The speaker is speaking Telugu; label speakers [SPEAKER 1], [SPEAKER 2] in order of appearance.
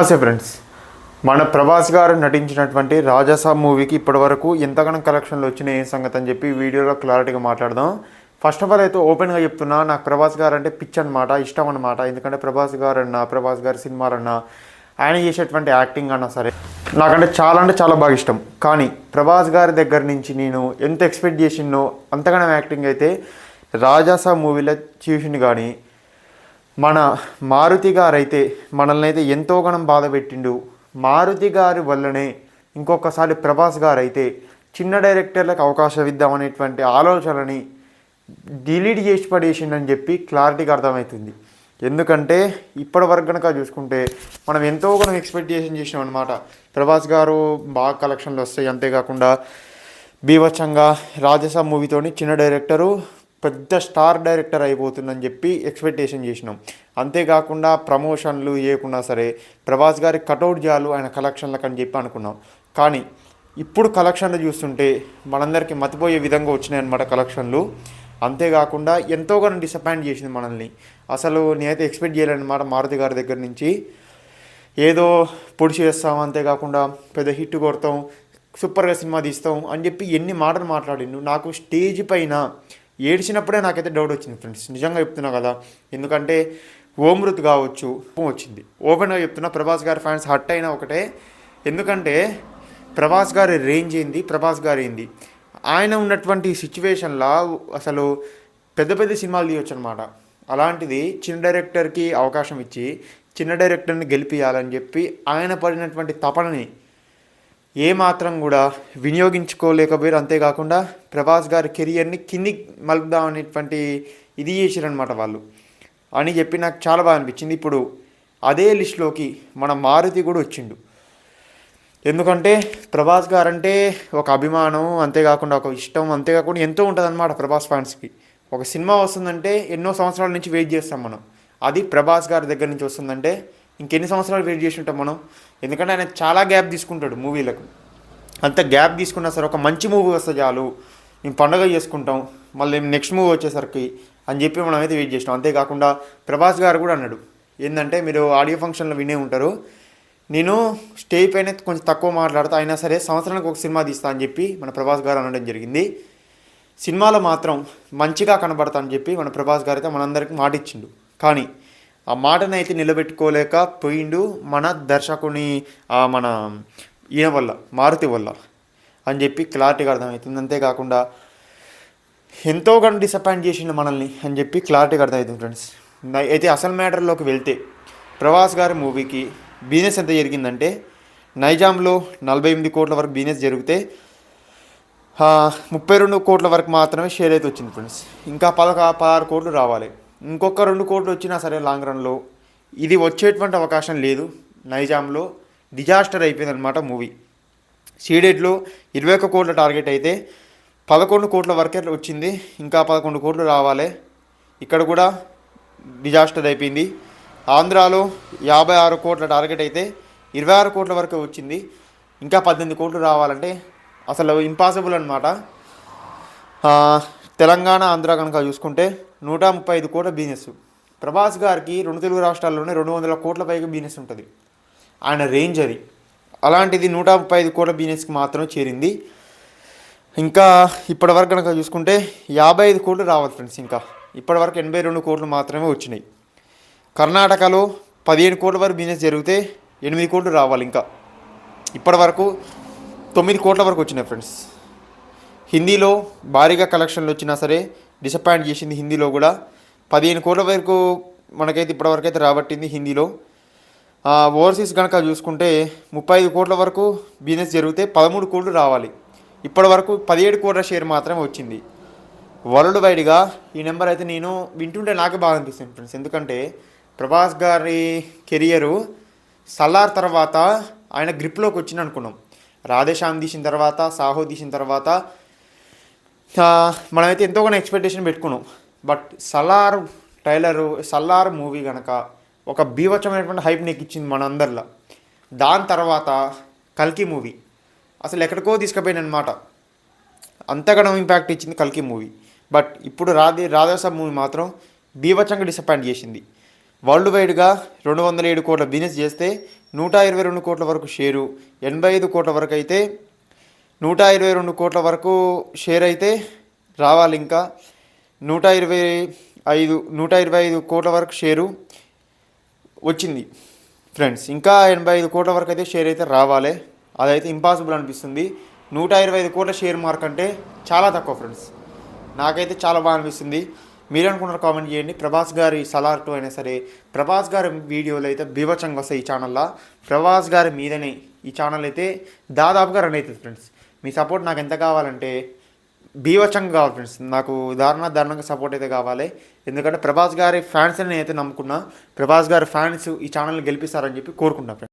[SPEAKER 1] నమస్తే ఫ్రెండ్స్ మన ప్రభాస్ గారు నటించినటువంటి రాజసా మూవీకి ఇప్పటివరకు ఎంతగానో కలెక్షన్లు వచ్చినాయి సంగతి అని చెప్పి వీడియోలో క్లారిటీగా మాట్లాడదాం. ఫస్ట్ ఆఫ్ ఆల్ అయితే ఓపెన్గా చెప్తున్నా నాకు ప్రభాస్ గారు అంటే పిచ్ అనమాట ఇష్టం అనమాట ఎందుకంటే ప్రభాస్ గారు అన్న ప్రభాస్ గారి సినిమాలన్నా ఆయన చేసేటువంటి యాక్టింగ్ అన్నా సరే నాకంటే చాలా అంటే చాలా బాగా ఇష్టం. కానీ ప్రభాస్ గారి దగ్గర నుంచి నేను ఎంత ఎక్స్పెక్ట్ చేసినో అంతగానో యాక్టింగ్ అయితే రాజాసాబ్ మూవీలో చూసింది కానీ మన మారుతి గారైతే మనల్ని అయితే ఎంతో గణం బాధ పెట్టిండు. మారుతి గారి వల్లనే ఇంకొకసారి ప్రభాస్ గారు అయితే చిన్న డైరెక్టర్లకు అవకాశం ఇద్దామనేటువంటి ఆలోచనని డిలీట్ చేసి పడేసిండని చెప్పి క్లారిటీగా అర్థమవుతుంది. ఎందుకంటే ఇప్పటి వరకు కనుక చూసుకుంటే మనం ఎంతో మనం ఎక్స్పెక్టేషన్ చేసినాం అనమాట ప్రభాస్ గారు బాగా కలెక్షన్లు వస్తాయి అంతేకాకుండా బీభత్సంగా రాజసా మూవీతోని చిన్న డైరెక్టరు పెద్ద స్టార్ డైరెక్టర్ అయిపోతుందని చెప్పి ఎక్స్పెక్టేషన్ చేసినాం. అంతేకాకుండా ప్రమోషన్లు ఏకున్నా సరే ప్రభాస్ గారి కటౌట్ చేయాలి ఆయన కలెక్షన్లకు అని చెప్పి అనుకున్నాం. కానీ ఇప్పుడు కలెక్షన్లు చూస్తుంటే మనందరికీ మతిపోయే విధంగా వచ్చినాయన్నమాట కలెక్షన్లు. అంతేకాకుండా ఎంతోగానో డిసప్పాయింట్ చేసింది మనల్ని. అసలు నేనైతే ఎక్స్పెక్ట్ చేయలేనమాట మారుతి గారి దగ్గర నుంచి. ఏదో పొడి చేస్తాం అంతేకాకుండా పెద్ద హిట్ కొడతాం సూపర్గా సినిమా తీస్తాం అని చెప్పి ఎన్ని మాటలు మాట్లాడిండు. నాకు స్టేజ్ పైన ఏడ్చినప్పుడే నాకైతే డౌట్ వచ్చింది ఫ్రెండ్స్ నిజంగా చెప్తున్నా కదా ఎందుకంటే ఓమృత్ కావచ్చు వచ్చింది. ఓపెన్గా చెప్తున్నా ప్రభాస్ గారి ఫ్యాన్స్ హట్ అయినా ఒకటే. ఎందుకంటే ప్రభాస్ గారి రేంజ్ ఏంది? ప్రభాస్ గారు ఏంది? ఆయన ఉన్నటువంటి సిచ్యువేషన్లో అసలు పెద్ద పెద్ద సినిమాలు తీయొచ్చు అనమాట అలాంటిది చిన్న డైరెక్టర్కి అవకాశం ఇచ్చి చిన్న డైరెక్టర్ని గెలిపియాలని చెప్పి ఆయన పడినటువంటి తపనని ఏ మాత్రం కూడా వినియోగించుకోలేకపోయారు. అంతేకాకుండా ప్రభాస్ గారి కెరియర్ని కింది మలుపుదాం అనేటువంటి ఇది చేశారనమాట వాళ్ళు. అని చెప్పి నాకు చాలా బాగా అనిపించింది. ఇప్పుడు అదే లిస్టులోకి మన మారుతి కూడా వచ్చిండు. ఎందుకంటే ప్రభాస్ గారంటే ఒక అభిమానం అంతేకాకుండా ఒక ఇష్టం అంతేకాకుండా ఎంతో ఉంటుందన్నమాట ప్రభాస్ ఫ్యాన్స్కి. ఒక సినిమా వస్తుందంటే ఎన్నో సంవత్సరాల నుంచి వెయిట్ చేస్తాం మనం. అది ప్రభాస్ గారి దగ్గర నుంచి వస్తుందంటే ఇంకెన్ని సంవత్సరాలు వెయిట్ చేసి ఉంటాం మనం? ఎందుకంటే ఆయన చాలా గ్యాప్ తీసుకుంటాడు మూవీలకు. అంత గ్యాప్ తీసుకున్నా సరే ఒక మంచి మూవీ వస్తే చాలు. మేము పండగ చేసుకుంటాం. మళ్ళీ నెక్స్ట్ మూవీ వచ్చేసరికి అని చెప్పి మనం అయితే వెయిట్ చేసినాం. అంతేకాకుండా ప్రభాస్ గారు కూడా అన్నాడు. ఏంటంటే మీరు ఆడియో ఫంక్షన్లో వినే ఉంటారు. నేను స్టేజ్ పైన కొంచెం తక్కువ మాట్లాడుతా అయినా సరే సంవత్సరానికి ఒక సినిమా తీస్తా అని చెప్పి మన ప్రభాస్ గారు అనడం జరిగింది. సినిమాలో మాత్రం మంచిగా కనబడతా అని చెప్పి మన ప్రభాస్ గారు అయితే మనందరికీ మాట ఇచ్చిండు కానీ ఆ మాటను అయితే నిలబెట్టుకోలేక పోయిండు మన దర్శకుని మన ఈయన వల్ల మారుతి వల్ల అని చెప్పి క్లారిటీగా అర్థమవుతుంది. అంతేకాకుండా ఎంతో గను డిసప్పాయింట్ చేసిండు మనల్ని అని చెప్పి క్లారిటీగా అర్థమవుతుంది ఫ్రెండ్స్ అయితే అసలు మ్యాటర్లోకి వెళ్తే ప్రభాస్ గారి మూవీకి బిజినెస్ ఎంత జరిగిందంటే నైజాంలో నలభై ఎనిమిది కోట్ల వరకు బిజినెస్ జరిగితే ముప్పై రెండు కోట్ల వరకు మాత్రమే షేర్ అయితే వచ్చింది ఫ్రెండ్స్ ఇంకా పదక పదహారు కోట్లు రావాలి. ఇంకొక రెండు కోట్లు వచ్చినా సరే లాంగ్ రన్లో. ఇది వచ్చేటువంటి అవకాశం లేదు. నైజాంలో డిజాస్టర్ అయిపోయింది అనమాట మూవీ. సీడెడ్లో ఇరవై ఒక్క కోట్ల టార్గెట్ అయితే పదకొండు కోట్ల వరకే వచ్చింది. ఇంకా పదకొండు కోట్లు రావాలి. ఇక్కడ కూడా డిజాస్టర్ అయిపోయింది. ఆంధ్రాలో యాభై ఆరు కోట్ల టార్గెట్ అయితే ఇరవై ఆరు కోట్ల వరకు వచ్చింది. ఇంకా పద్దెనిమిది కోట్లు రావాలంటే అసలు ఇంపాసిబుల్ అనమాట తెలంగాణ ఆంధ్ర కనుక చూసుకుంటే నూట ముప్పై ఐదు కోట్ల బిజినెస్. ప్రభాస్ గారికి రెండు తెలుగు రాష్ట్రాల్లోనే రెండు వందల కోట్ల పైగా బిజినెస్ ఉంటుంది. ఆయన రేంజ్ అది. అలాంటిది నూట ముప్పై ఐదు కోట్ల బిజినెస్కి మాత్రం చేరింది. ఇంకా ఇప్పటివరకు కనుక చూసుకుంటే యాభై ఐదు కోట్లు రావాలి ఫ్రెండ్స్ ఇంకా. ఇప్పటివరకు ఎనభై రెండు కోట్లు మాత్రమే వచ్చినాయి. కర్ణాటకలో పదిహేను కోట్ల వరకు బిజినెస్ జరిగితే ఎనిమిది కోట్లు రావాలి ఇంకా. ఇప్పటివరకు తొమ్మిది కోట్ల వరకు వచ్చినాయి ఫ్రెండ్స్. హిందీలో భారీగా కలెక్షన్లు వచ్చినా సరే డిసప్పాయింట్ చేసింది హిందీలో కూడా. పదిహేను కోట్ల వరకు మనకైతే ఇప్పటివరకు అయితే రాబట్టింది హిందీలో. ఓవర్సీస్ కనుక చూసుకుంటే ముప్పై ఐదు కోట్ల వరకు బిజినెస్ జరిగితే పదమూడు కోట్లు రావాలి. ఇప్పటి వరకు పదిహేడు కోట్ల షేర్ మాత్రమే వచ్చింది. వరల్డ్ వైడ్గా ఈ నెంబర్ అయితే నేను వింటుంటే నాకే బాగా అనిపిస్తుంది ఫ్రెండ్స్. ఎందుకంటే ప్రభాస్ గారి కెరియరు సల్లార్ తర్వాత ఆయన గ్రిప్లోకి వచ్చింది అనుకున్నాం రాధేశ్యామ్ తీసిన తర్వాత సాహో తీసిన తర్వాత మనమైతే ఎంతో కొన్ని ఎక్స్పెక్టేషన్ పెట్టుకున్నాం. But Salaar trailer Salaar movie కనుక ఒక బీవచ్చమైనటువంటి హైప్ నీకు ఇచ్చింది మనందరిలో. దాని తర్వాత కల్కి మూవీ. అసలు ఎక్కడికో తీసుకుపోయింది అనమాట అంతగానో ఇంపాక్ట్ ఇచ్చింది కల్కి మూవీ. బట్ ఇప్పుడు రాధే రాధాసాబ్ మూవీ మాత్రం బీవచ్చంగా డిసప్పాయింట్ చేసింది. వరల్డ్ వైడ్గా రెండు వందల ఏడు కోట్ల బిజినెస్ చేస్తే నూట ఇరవై రెండు కోట్ల వరకు షేరు ఎనభై ఐదు కోట్ల వరకు అయితే నూట ఇరవై రెండు కోట్ల వరకు షేర్ అయితే రావాలి ఇంకా. నూట ఇరవై ఐదు నూట ఇరవై ఐదు కోట్ల వరకు షేరు వచ్చింది ఫ్రెండ్స్. ఇంకా ఎనభై ఐదు కోట్ల వరకు అయితే షేర్ అయితే రావాలి. అదైతే ఇంపాసిబుల్ అనిపిస్తుంది. నూట ఇరవై ఐదు కోట్ల షేర్ మార్క్ అంటే చాలా తక్కువ ఫ్రెండ్స్. నాకైతే చాలా బాగా అనిపిస్తుంది. మీరు అనుకున్నారు కామెంట్ చేయండి. ప్రభాస్ గారి సలార్ టూ అయినా సరే ప్రభాస్ గారి వీడియోలు అయితే బీభత్సంగా వస్తాయి ఈ ఛానల్లో. ప్రభాస్ గారి మీదనే ఈ ఛానల్ అయితే దాదాపుగా రన్ అవుతుంది ఫ్రెండ్స్. మీ సపోర్ట్ నాకు ఎంత కావాలంటే బీవచంగా కావాలి ఫ్రెండ్స్ నాకు దారుణ దారుణంగా సపోర్ట్ అయితే కావాలి. ఎందుకంటే ప్రభాస్ గారి ఫ్యాన్స్ నేను అయితే నమ్ముకున్నా. ప్రభాస్ గారి ఫ్యాన్స్ ఈ ఛానల్ని గెలిపిస్తారని చెప్పి కోరుకుంటున్నా ఫ్రెండ్స్